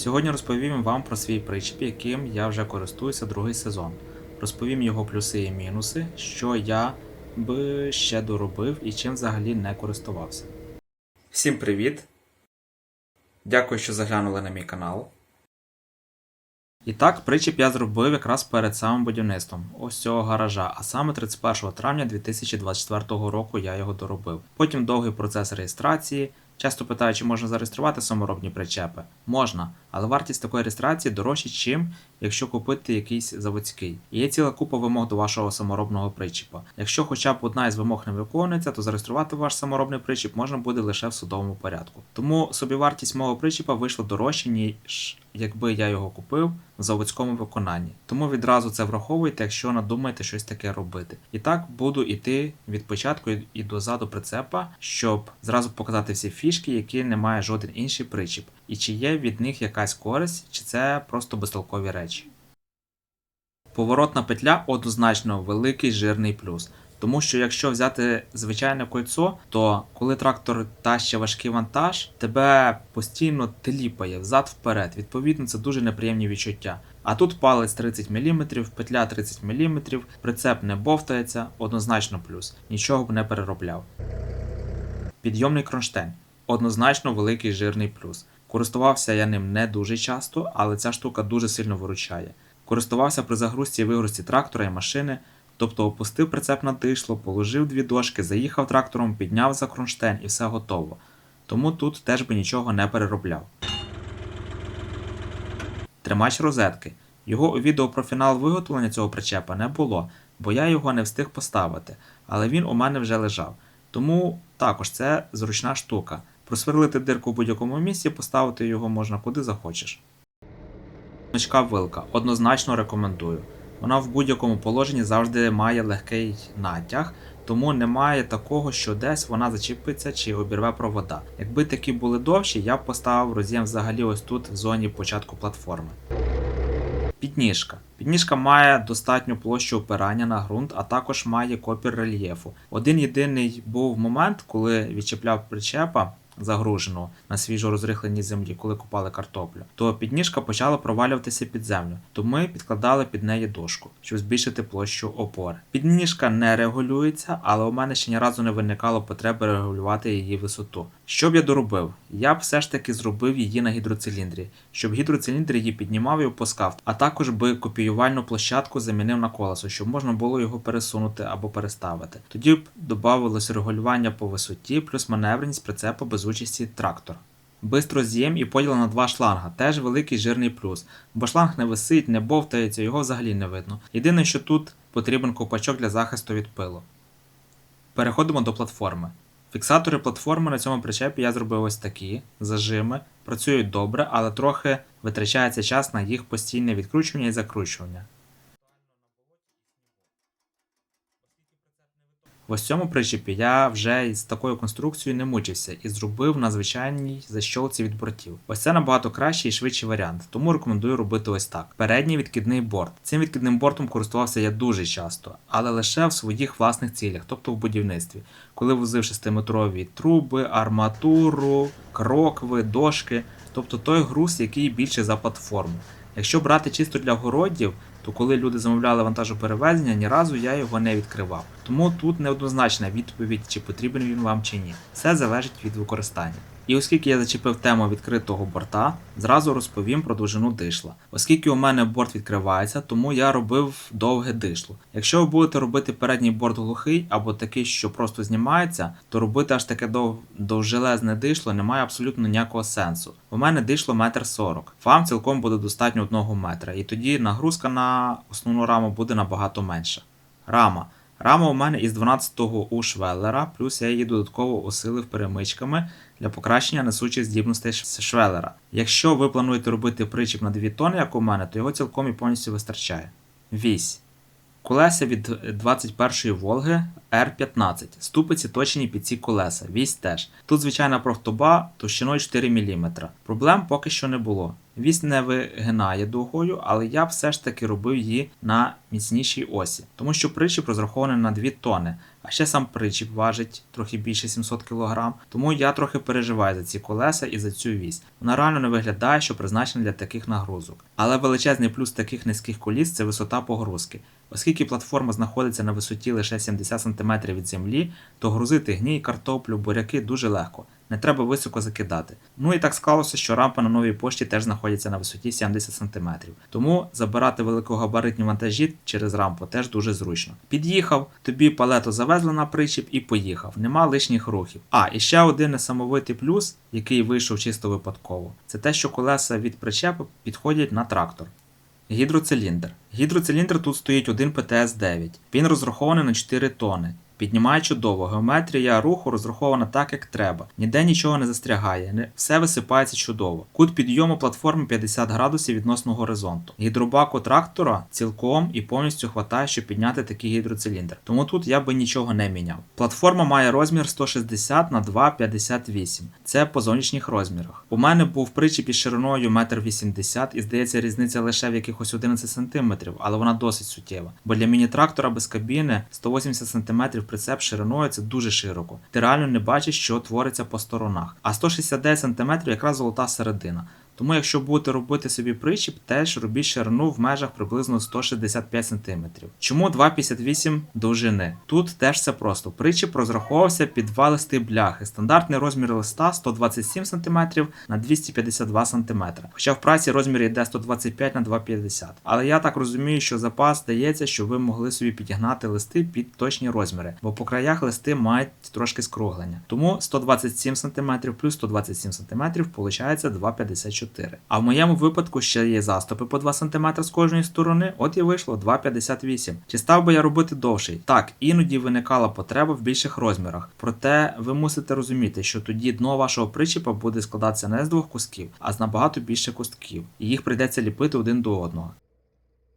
Сьогодні розповім вам про свій причіп, яким я вже користуюся другий сезон. Розповім його плюси і мінуси, що я би ще доробив і чим взагалі не користувався. Всім привіт! Дякую, що заглянули на мій канал. І так, причіп я зробив якраз перед самим будівництвом ось цього гаража, а саме 31 травня 2024 року я його доробив. Потім довгий процес реєстрації. Часто питають, чи можна зареєструвати саморобні причепи. Можна, але вартість такої реєстрації дорожча, чим якщо купити якийсь заводський. І є ціла купа вимог до вашого саморобного причіпа. Якщо хоча б одна із вимог не виконується, то зареєструвати ваш саморобний причіп можна буде лише в судовому порядку. Тому собівартість мого причіпа вийшла дорожче, ніж якби я його купив в заводському виконанні. Тому відразу це враховуйте, якщо надумаєте щось таке робити. І так буду йти від початку і- і до прицепа, щоб зразу показати всі фішки, які не має жоден інший причіп, і чи є від них якась користь, чи це просто безтолкові речі. Поворотна петля однозначно великий жирний плюс. Тому що якщо взяти звичайне кольцо, то коли трактор тащить важкий вантаж, тебе постійно теліпає взад вперед. Відповідно, це дуже неприємні відчуття. А тут палець 30 мм, петля 30 мм, прицеп не бовтається, однозначно плюс. Нічого б не переробляв. Підйомний кронштейн. Однозначно великий жирний плюс. Користувався я ним не дуже часто, але ця штука дуже сильно виручає. Користувався при загрузці і вигрузці трактора і машини, тобто опустив прицеп на дишло, положив дві дошки, заїхав трактором, підняв за кронштейн і все готово. Тому тут теж би нічого не переробляв. Тримач розетки. Його у відео про фінал виготовлення цього причепа не було, бо я його не встиг поставити, але він у мене вже лежав. Тому також це зручна штука. Просверлити дирку в будь-якому місці, поставити його можна куди захочеш. Гнучка вилка однозначно рекомендую. Вона в будь-якому положенні завжди має легкий натяг, тому немає такого, що десь вона зачіпиться чи обірве провода. Якби такі були довші, я б поставив роз'єм взагалі ось тут в зоні початку платформи. Підніжка. Підніжка має достатню площу опирання на ґрунт, а також має копір рельєфу. Один єдиний був момент, коли відчіпляв причепа загруженого на свіжо розрихленій землі, коли купали картоплю, то підніжка почала провалюватися під землю, то ми підкладали під неї дошку, щоб збільшити площу опори. Підніжка не регулюється, але у мене ще ні разу не виникало потреби регулювати її висоту. Що б я доробив? Я б все ж таки зробив її на гідроциліндрі, щоб гідроциліндр її піднімав і опускав, а також би копіювальну площадку замінив на колесо, щоб можна було його пересунути або переставити. Тоді б додавалось регулювання по висоті, плюс маневреність прицепа без участі трактора. Бистро з'єм і поділ на два шланга теж великий жирний плюс, бо шланг не висить, не бовтається, його взагалі не видно. Єдине, що тут потрібен ковпачок для захисту від пилу. Переходимо до платформи. Фіксатори платформи на цьому причепі я зробив ось такі зажими, працюють добре, але трохи витрачається час на їх постійне відкручування і закручування. Ось цьому причепі я вже із такою конструкцією не мучився і зробив на звичайній защолці від бортів. Ось це набагато кращий і швидший варіант, тому рекомендую робити ось так. Передній відкидний борт. Цим відкидним бортом користувався я дуже часто, але лише в своїх власних цілях, тобто в будівництві, коли возив 6-метрові труби, арматуру, крокви, дошки, тобто той груз, який більше за платформу. Якщо брати чисто для городів, то коли люди замовляли вантажоперевезення, ні разу я його не відкривав. Тому тут неоднозначна відповідь, чи потрібен він вам чи ні. Все залежить від використання. І оскільки я зачепив тему відкритого борта, зразу розповім про довжину дишла. Оскільки у мене борт відкривається, тому я робив довге дишло. Якщо ви будете робити передній борт глухий або такий, що просто знімається, то робити аж таке дов... довжелезне дишло немає абсолютно ніякого сенсу. У мене дишло метр сорок. Вам цілком буде достатньо одного метра, і тоді нагрузка на основну раму буде набагато менша. Рама. Рама у мене із 12-го у швеллера, плюс я її додатково усилив перемичками для покращення несучих здібностей швеллера. Якщо ви плануєте робити причіп на 2 тонни, як у мене, то його цілком і повністю вистачає. Вісь. Колеса від 21-ї Волги R15. Ступиці точені під ці колеса. Вісь теж. Тут звичайна профтоба товщиною 4 мм. Проблем поки що не було. Вісь не вигинає дугою, але я все ж таки робив її на міцнішій осі, тому що причіп розрахований на 2 тони, А ще сам причіп важить трохи більше 700 кг, тому я трохи переживаю за ці колеса і за цю вісь. Вона реально не виглядає, що призначена для таких нагрузок. Але величезний плюс таких низьких коліс це висота погрузки. Оскільки платформа знаходиться на висоті лише 70 см від землі, то грузити гній, картоплю, буряки дуже легко. Не треба високо закидати. Ну і так склалося, що рампа на новій пошті теж знаходиться на висоті 70 см. Тому забирати великогабаритні вантажі через рампу теж дуже зручно. Під'їхав, тобі палету завезли на причіп і поїхав. Нема лишніх рухів. А, і ще один несамовитий плюс, який вийшов чисто випадково, це те, що колеса від причепу підходять на трактор. Гідроциліндр. Гідроциліндр тут стоїть один ПТС-9. Він розрахований на 4 тони. Піднімає чудово, геометрія руху розрахована так, як треба. Ніде нічого не застрягає, все висипається чудово. Кут підйому платформи 50 градусів відносно горизонту. Гідробаку трактора цілком і повністю хватає, щоб підняти такий гідроциліндр. Тому тут я би нічого не міняв. Платформа має розмір 160 на 2,58. Це по зовнішніх розмірах. У мене був причіп із шириною 1,80 м і здається, різниця лише в якихось 11 см, але вона досить суттєва. Бо для міні-трактора без кабіни 180 см прицеп шириною це дуже широко. Ти реально не бачиш, що твориться по сторонах. А 169 см якраз золота середина. Тому, якщо будете робити собі причіп, теж робіть ширину в межах приблизно 165 см. Чому 2,58 довжини? Тут теж все просто. Причіп розраховувався під два листи бляхи. Стандартний розмір листа 127 см на 252 см. Хоча в праці розмір йде 125 на 2,50. Але я так розумію, що запас дається, щоб ви могли собі підігнати листи під точні розміри, бо по краях листи мають трошки скруглення. Тому 127 см плюс 127 см виходить 2,54. А в моєму випадку ще є заступи по 2 см з кожної сторони, от і вийшло 2,58. Чи став би я робити довший? Так, іноді виникала потреба в більших розмірах. Проте ви мусите розуміти, що тоді дно вашого причіпа буде складатися не з двох кусків, а з набагато більше кустків, і їх прийдеться ліпити один до одного.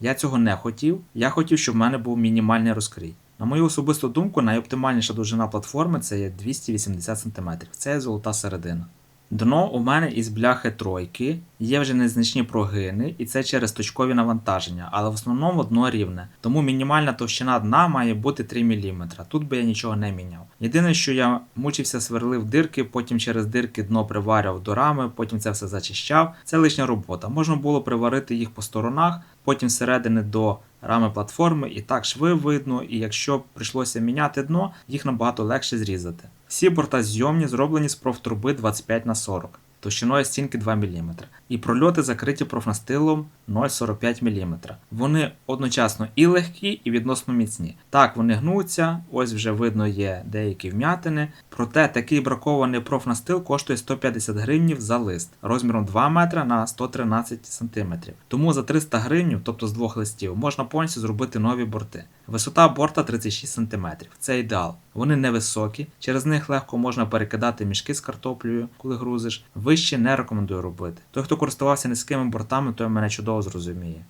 Я цього не хотів. Я хотів, щоб в мене був мінімальний розкрій. На мою особисту думку, найоптимальніша довжина платформи це є 280 см. Це є золота середина. Дно у мене із бляхи тройки, є вже незначні прогини, і це через точкові навантаження, але в основному дно рівне. Тому мінімальна товщина дна має бути 3 мм. Тут би я нічого не міняв. Єдине, що я мучився, сверлив дирки, потім через дирки дно приварював до рами, потім це все зачищав. Це лишня робота. Можна було приварити їх по сторонах, потім зсередини до рами платформи, і так шви видно, і якщо прийшлося міняти дно, їх набагато легше зрізати. Всі борта зйомні зроблені з профтруби 25 на 40 товщиною стінки 2 мм, і прольоти закриті профнастилом 0,45 мм. Вони одночасно і легкі, і відносно міцні. Так, вони гнуться, ось вже видно є деякі вм'ятини. Проте такий бракований профнастил коштує 150 гривнів за лист розміром 2 метра на 113 см. Тому за 300 гривнів, тобто з двох листів, можна повністю зробити нові борти. Висота борта 36 см. Це ідеал. Вони невисокі, через них легко можна перекидати мішки з картоплею, коли грузиш. Вище не рекомендую робити. Той, хто користувався низькими бортами, той мене чудово зрозуміє.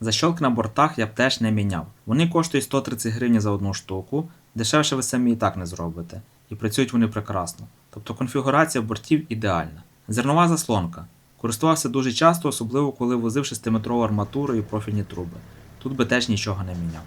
Защолки на бортах я б теж не міняв. Вони коштують 130 гривень за одну штуку, дешевше ви самі і так не зробите. І працюють вони прекрасно. Тобто конфігурація бортів ідеальна. Зернова заслонка. Користувався дуже часто, особливо коли возив 6-метрову арматуру і профільні труби. Тут би теж нічого не міняв.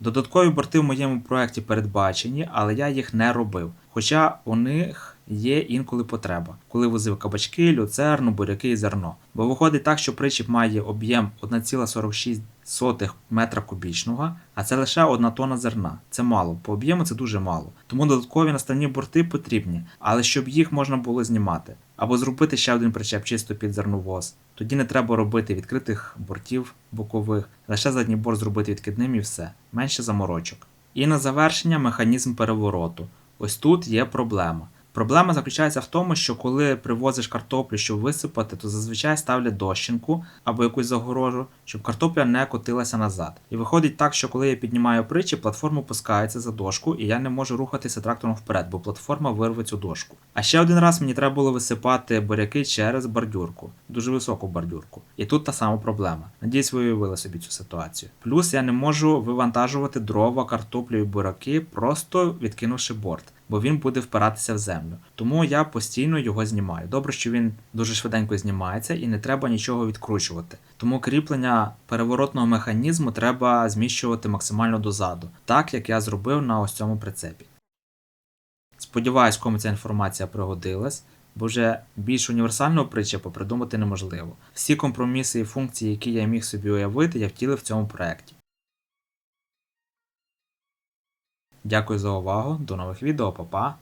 Додаткові борти в моєму проєкті передбачені, але я їх не робив. Хоча у них є інколи потреба, коли возив кабачки, люцерну, буряки і зерно. Бо виходить так, що причіп має об'єм 1,46 метра кубічного, а це лише одна тонна зерна. Це мало, по об'єму це дуже мало. Тому додаткові наставні борти потрібні, але щоб їх можна було знімати. Або зробити ще один причеп чисто під зерновоз. Тоді не треба робити відкритих бортів бокових, лише задній борт зробити відкидним і все, менше заморочок. І на завершення механізм перевороту. Ось тут є проблема. Проблема заключається в тому, що коли привозиш картоплю, щоб висипати, то зазвичай ставлять дощинку або якусь загорожу, щоб картопля не котилася назад. І виходить так, що коли я піднімаю причіп, платформа опускається за дошку, і я не можу рухатися трактором вперед, бо платформа вирве цю дошку. А ще один раз мені треба було висипати буряки через бордюрку, дуже високу бордюрку. І тут та сама проблема. Надіюсь, ви уявили собі цю ситуацію. Плюс я не можу вивантажувати дрова, картоплю і буряки, просто відкинувши борт. Бо він буде впиратися в землю. Тому я постійно його знімаю. Добре, що він дуже швиденько знімається і не треба нічого відкручувати. Тому кріплення переворотного механізму треба зміщувати максимально дозаду, так як я зробив на ось цьому прицепі. Сподіваюсь, кому ця інформація пригодилась, бо вже більш універсального причепу придумати неможливо. Всі компроміси і функції, які я міг собі уявити, я втілив в цьому проєкті. Дякую за увагу, до нових відео, па-па!